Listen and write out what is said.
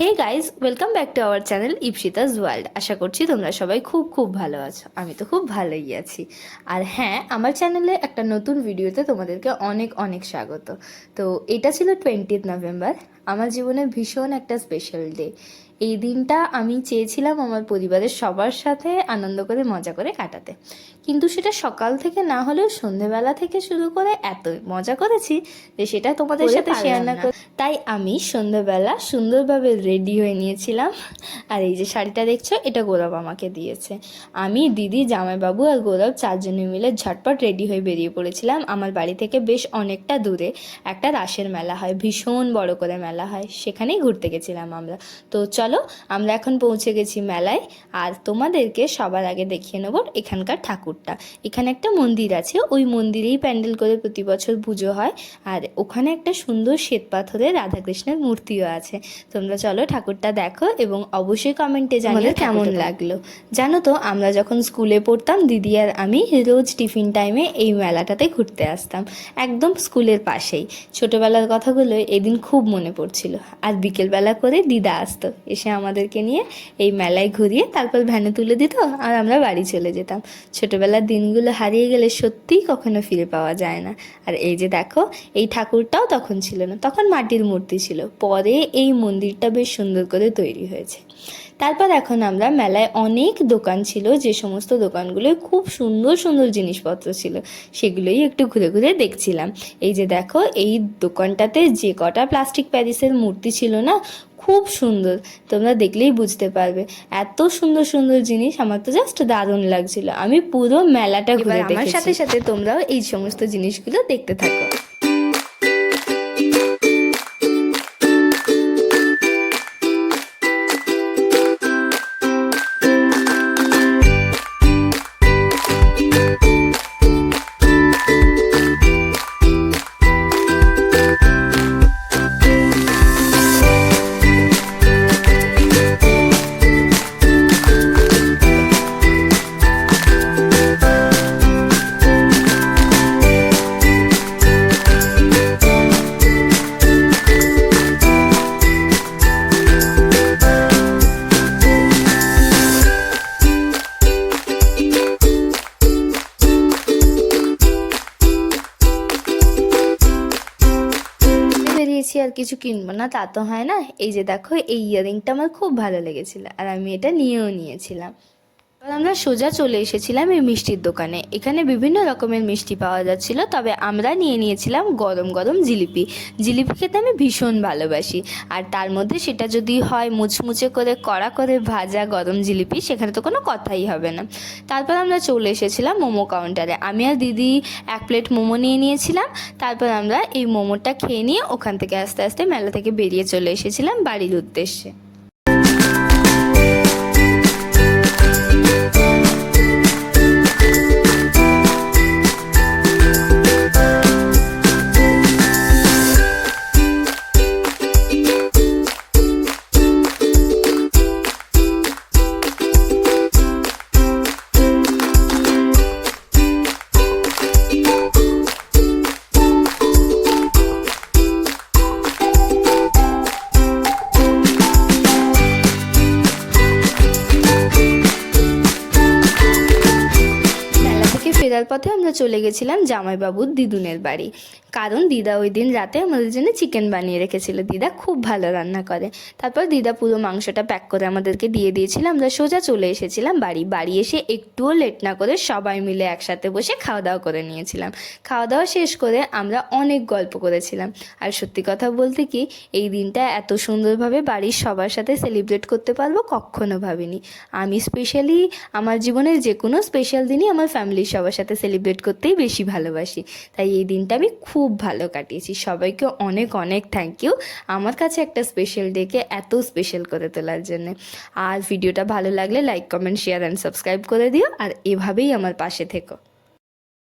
Hey guys welcome back to our channel Ipsita's world আশা করছি তোমরা সবাই খুব খুব ভালো আছো। আমি তো খুব ভালোই আছি। আর হ্যাঁ আমার চ্যানেলে একটা নতুন ভিডিওতে তোমাদেরকে অনেক অনেক স্বাগত। তো এটা ছিল টোয়েন্টিথ নভেম্বর আমার জীবনে ভীষণ একটা স্পেশাল ডে এই দিনটা আমি চেয়েছিলাম আমার পরিবারের সবার সাথে আনন্দ করে মজা করে কাটাতে। কিন্তু সেটা সকাল থেকে না হলেও সন্ধেবেলা থেকে শুরু করে এত মজা করেছি যে সেটা তোমাদের সাথে শেয়ার না করে তাই আমি সন্ধ্যাবেলা সুন্দরভাবে রেডি হয়ে নিয়েছিলাম। আর এই যে শাড়িটা দেখছ এটা গৌরব আমাকে দিয়েছে। আমি দিদি জামাইবাবু আর গৌরব চারজনে মিলে ঝটপট রেডি হয়ে বেরিয়ে পড়েছিলাম। আমার বাড়ি থেকে বেশ অনেকটা দূরে একটা রাসের মেলা হয় ভীষণ বড় করে মেলা হয়। সেখানেই ঘুরতে গেছিলাম আমরা। তো চলো আমরা এখন পৌঁছে গেছি মেলায়। আর তোমাদেরকে সবার আগে দেখিয়ে নেব এখানকার ঠাকুরটা। এখানে একটা মন্দির আছে ওই মন্দিরেই প্যান্ডেল করে প্রতি বছর পুজো হয়। আর ওখানে একটা সুন্দর শ্বেত পাথরের রাধাকৃষ্ণের মূর্তিও আছে। তোমরা চলো ঠাকুরটা দেখো এবং অবশ্যই কমেন্টে জানিও কেমন লাগল। জানো তো আমরা যখন স্কুলে পড়তাম দিদি আর আমি রোজ টিফিন টাইমে এই মেলাটাতে ঘুরতে আসতাম। একদম স্কুলের পাশেই। ছোটবেলার কথাগুলো এদিন খুব মনে পড়ছিল। আর বিকেলবেলা করে দিদা আসতো এসে আমাদেরকে নিয়ে এই মেলায় ঘুরিয়ে তারপর ভ্যানে তুলে দিত আর আমরা বাড়ি চলে যেতাম। ছোটোবেলার দিনগুলো হারিয়ে গেলে সত্যিই কখনো ফিরে পাওয়া যায় না। আর এই যে দেখো, এই ঠাকুরটাও তখন ছিল না, তখন মাটির মূর্তি ছিল। পরে এই মন্দিরটা বেশ সুন্দর করে তৈরি হয়েছে। তারপর এখন আমরা মেলায় অনেক দোকান ছিল যে সমস্ত দোকানগুলোয় খুব সুন্দর সুন্দর জিনিসপত্র ছিল সেগুলোই একটু ঘুরে ঘুরে দেখছিলাম। এই যে দেখো এই দোকানটাতে যে কটা প্লাস্টিক প্যারিসের মূর্তি ছিল না খুব সুন্দর। তোমরা দেখলেই বুঝতে পারবে। এত সুন্দর সুন্দর জিনিস আমার তো জাস্ট দারুণ লাগছিল। আমি পুরো মেলাটা ঘুরে আমার সাথে সাথে তোমরাও এই সমস্ত জিনিসগুলো দেখতে থাকো। আর কিছু কিনবো না, তা তো হয় না। এই যে দেখো, এই ইয়ারিংটা আমার খুব ভালো লেগেছিলো, আর আমি এটা নিয়েও নিয়েছিলাম। আমরা সোজা চলে এসেছিলাম এই মিষ্টির দোকানে। এখানে বিভিন্ন রকমের মিষ্টি পাওয়া যাচ্ছিল, তবে আমরা নিয়ে নিয়েছিলাম গরম গরম জিলিপি। জিলিপি খেতে আমি ভীষণ ভালোবাসি, আর তার মধ্যে সেটা যদি হয় মুচমুচে করে, কড়া করে ভাজা গরম জিলিপি, সেখানে তো কোনো কথাই হবে না। তারপর আমরা চলে এসেছিলাম মোমো কাউন্টারে। আমি আর দিদি এক প্লেট মোমো নিয়ে নিয়েছিলাম, তারপর আমরা এই মোমোটা খেয়ে নিয়ে ওখান থেকে আস্তে আস্তে মেলা থেকে বেরিয়ে চলে এসেছিলাম বাড়ির উদ্দেশ্যে। পথে আমরা চলে গেছিলাম জামাইবাবুর দিদুনের বাড়ি। কারণ দিদা ওই দিন রাতে আমাদের জন্য চিকেন বানিয়ে রেখেছিল। দিদা খুব ভালো রান্না করে। তারপর দিদা পুরো মাংসটা প্যাক করে আমাদেরকে দিয়ে দিয়েছিল। আমরা সোজা চলে এসেছিলাম বাড়ি। বাড়ি এসে একটুও লেট না করে সবাই মিলে একসাথে বসে খাওয়া দাওয়া করে নিয়েছিলাম। খাওয়া দাওয়া শেষ করে আমরা অনেক গল্প করেছিলাম। আর সত্যি কথা বলতে কি, এই দিনটা এত সুন্দরভাবে বাড়ির সবার সাথে সেলিব্রেট করতে পারব কখনো ভাবিনি। আমি স্পেশালি আমার জীবনের যে কোনো স্পেশাল দিনই আমার ফ্যামিলির সবার সাথে সেলিব্রেট করতেই বেশি ভালোবাসি। তাই এই দিনটা আমি খুব ভালো কাটিয়েছি। সবাইকে অনেক অনেক থ্যাংক ইউ আমার কাছে একটা স্পেশাল ডেকে এত স্পেশাল করে তোলার জন্য। আর ভিডিওটা ভালো লাগলে like comment share and subscribe করে দিও। আর এভাবেই আমার পাশে থেকো।